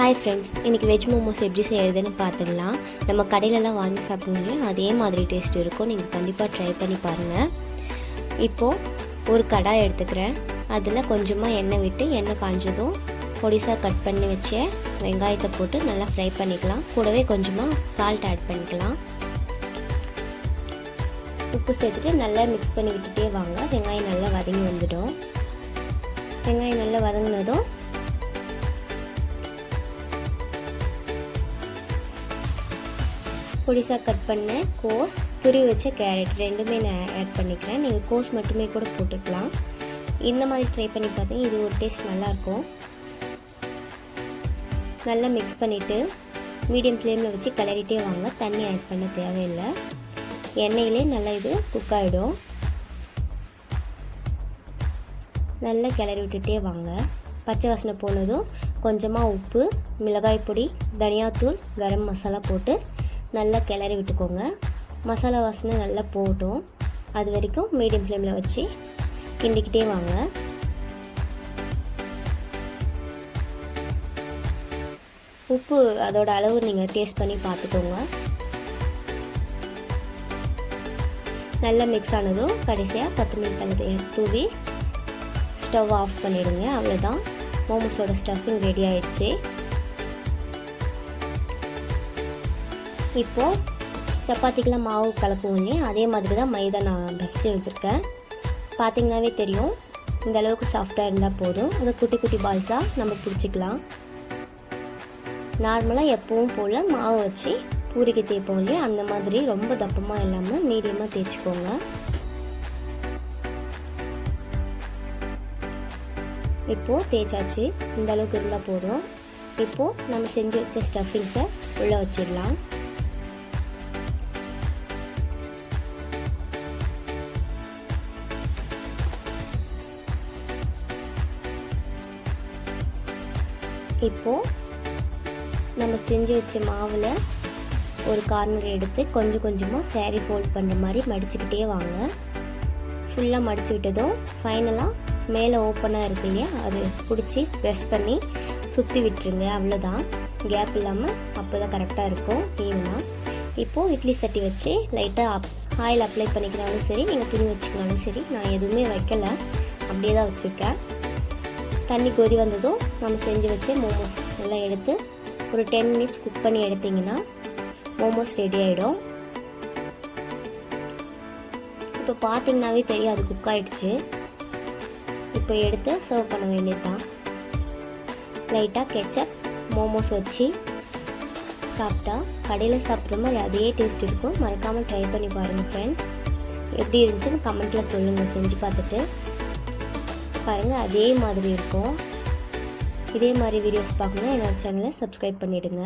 Hi friends இன்றைக்கி veg momos எப்படி செய்கிறதுன்னு பார்த்துடலாம். நம்ம கடையிலலாம் வாங்கி சாப்பிடுவோம் இல்லையா? அதே மாதிரி டேஸ்ட் இருக்கும். நீங்கள் கண்டிப்பாக ட்ரை பண்ணி பாருங்கள் இப்போது ஒரு கடாய் எடுத்துக்கிறேன். அதில் கொஞ்சமாக எண்ணெய் விட்டு எண்ணெய் காஞ்சதும் பொடிசாக கட் பண்ணி வச்ச வெங்காயத்தை போட்டு நல்லா ஃப்ரை பண்ணிக்கலாம். கூடவே கொஞ்சமாக சால்ட் ஆட் பண்ணிக்கலாம். உப்பு சேர்த்துட்டு நல்லா மிக்ஸ் பண்ணி விட்டுட்டே வாங்க. வெங்காயம் நல்லா வதங்கி வந்துடும். வெங்காயம் நல்லா வதங்கினதும் பொடிசாக கட் பண்ண கோஸ் துரி வச்ச கேரட் ரெண்டுமே நான் ஆட் பண்ணிக்கிறேன். நீங்கள் கோஸ் மட்டுமே கூட போட்டுக்கலாம். இந்த மாதிரி ட்ரை பண்ணி பார்த்தீங்க இது ஒரு டேஸ்ட் நல்லாயிருக்கும். நல்லா மிக்ஸ் பண்ணிவிட்டு மீடியம் ஃப்ளேமில் வச்சு கிளறிட்டே வாங்க. தண்ணி ஆட் பண்ண தேவையில்லை. எண்ணெயிலே நல்லா இது குக் ஆகிடும் நல்லா கிளறி விட்டுட்டே வாங்க. பச்சை வாசனை போனதும் கொஞ்சமாக உப்பு மிளகாய் பொடி தனியாத்தூள் கரம் மசாலா போட்டு நல்லா கிளறி விட்டுக்கோங்க. மசாலா வாசனை நல்லா போட்டும் அது வரைக்கும் மீடியம் ஃப்ளேமில் வச்சு கிண்டிக்கிட்டே வாங்க. உப்பு அதோட அளவு நீங்கள் டேஸ்ட் பண்ணி பார்த்துக்கோங்க. நல்லா மிக்ஸ் ஆனதும் கடைசியாக கொத்தமல்லி தலை தூவி ஸ்டவ் ஆஃப் பண்ணிடுங்க. அவ்வளோதான் மோமோஸோட ஸ்டஃபிங் ரெடி ஆயிடுச்சு. இப்போது சப்பாத்திக்கெலாம் மாவு கலக்குவோம் இல்லையா? அதே மாதிரி தான் மைதா நான் பசிச்சு வச்சுருக்கேன். பார்த்திங்கனாவே தெரியும். இந்த அளவுக்கு சாஃப்டாக இருந்தால் போதும். அதை குட்டி குட்டி பால்ஸாக நம்ம பிடிச்சிக்கலாம் நார்மலாக எப்பவும் போல் மாவு வச்சு பூரிக்கு தேய்ப்போம் இல்லையா? அந்த மாதிரி ரொம்ப தப்பமாக இல்லாமல் மீடியமாக தேய்ச்சிக்கோங்க. இப்போது தேய்ச்சாச்சு. இந்த அளவுக்கு இருந்தால் போதும். இப்போது நம்ம செஞ்சு வச்ச ஸ்டஃபிங்ஸை உள்ளே வச்சிடலாம். இப்போது நம்ம செஞ்சு வச்ச மாவில் ஒரு கார்னர் எடுத்து கொஞ்சம் கொஞ்சமாக சேரீ ஃபோல்ட் பண்ணுற மாதிரி மடிச்சுக்கிட்டே வாங்க. ஃபுல்லாக மடித்து விட்டதும் ஃபைனலாக மேலே ஓப்பனாக இருக்கு இல்லையா அது பிடிச்சி ப்ரெஸ் பண்ணி சுற்றி விட்டுருங்க அவ்வளோதான் கேப் இல்லாமல் அப்போ தான் கரெக்டாக இருக்கும் ஈவனாக இப்போது இட்லி சட்டி வச்சு லைட்டாக அப் ஆயில் அப்ளை பண்ணிக்கினாலும் சரி நீங்கள் துணி வச்சுக்கினாலும் சரி நான் எதுவுமே வைக்கலை. அப்படியே தான் வச்சுருக்கேன். தண்ணி கொதி வந்ததும் நம்ம செஞ்சு வச்ச மோமோஸ் எல்லாம் எடுத்து ஒரு டென் மினிட்ஸ் குக் பண்ணி எடுத்திங்கன்னா மோமோஸ் ரெடி ஆகிடும் இப்போ பார்த்தீங்கன்னாவே தெரியும் அது குக் ஆகிடுச்சு இப்போ எடுத்து சர்வ் பண்ண வேண்டியது தான் லைட்டாக கெச்சப் மோமோஸ் வச்சு சாப்பிட்டா கடையில் சாப்பிட்ற மாதிரி அதே டேஸ்ட் இருக்கும். மறக்காமல் ட்ரை பண்ணி பாருங்கள் ஃப்ரெண்ட்ஸ் எப்படி இருந்துச்சுன்னு கமெண்ட்டில் சொல்லுங்கள் செஞ்சு பார்த்துட்டு பாருங்கள் அதே மாதிரி இருக்கும். இதே மாதிரி வீடியோஸ் பார்க்கணுன்னா என்னோடய சேனலை சப்ஸ்கிரைப் பண்ணிவிடுங்க